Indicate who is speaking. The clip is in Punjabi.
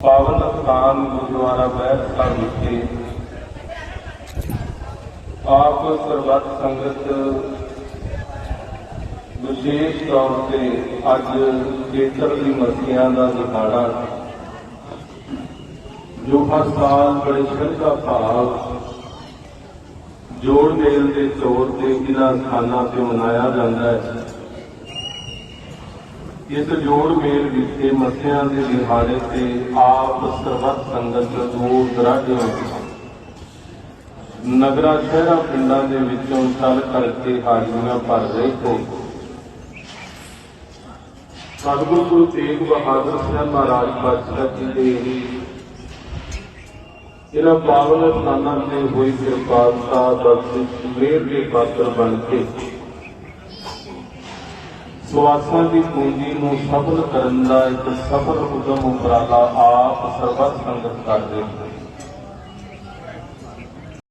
Speaker 1: ਪਾਵਨ ਸਥਾਨ ਗੁਰਦੁਆਰਾ ਬੈਠ ਸਾਹਿਬ ਵਿਖੇ ਆਪ ਸਰਬੱਤ ਸੰਗਤ ਵਿਸ਼ੇਸ਼ ਤੌਰ ਤੇ ਅੱਜ ਖੇਤਰ ਦੀ ਮਸੀਆਂ ਦਾ ਦਿਹਾੜਾ, ਜੋ ਹਰ ਸਾਲ ਬੜੇ ਸ਼ਰਧਾ ਭਾਵ ਜੋੜ ਮੇਲ ਦੇ ਤੌਰ ਤੇ ਇਹਨਾਂ ਸਥਾਨਾਂ ਤੇ ਮਨਾਇਆ ਜਾਂਦਾ ਹੈ। ਇਸ ਜੋੜ ਮੇਲ ਵਿਖੇ ਮੱਸਿਆਂ ਦੇ ਦਿਹਾੜੇ ਤੇ ਆਪ ਸਰਬੱਤ ਸੰਗਤ ਦੂਰ ਦਰਾਡੇ ਨਗਰਾ, ਸ਼ਹਿਰਾਂ, ਪਿੰਡਾਂ ਦੇ ਵਿੱਚੋਂ ਚੱਲ ਕਰਕੇ ਹਾਜ਼ਰੀਆਂ ਭਰ ਰਹੇ ਹੋ। ਸਤਿਗੁਰੂ ਗੁਰੂ ਤੇਗ ਬਹਾਦਰ ਸਾਹਿਬ ਮਹਾਰਾਜ ਪਾਤਸ਼ਾਹ ਜੀ ਦੇ ਇਹਨਾਂ ਪਾਵਨ ਸਥਾਨਾਂ ਤੇ ਹੋਈ ਕਿਰਪਾਲਤਾ ਬਖਸ਼ਿਸ਼ ਮੇਰ ਦੇ ਪਾਤਰ ਬਣ ਕੇ ਸਵਾਸਾਂ ਦੀ ਪੂੰਜੀ ਨੂੰ ਸਫਲ ਕਰਨ ਦਾ ਇੱਕ ਸਫਲ ਉਦਮ ਉਪਰਾਲਾ ਆਪ ਸਰਬੱਤ ਸੰਗਤ ਕਰਦੇ ਹਨ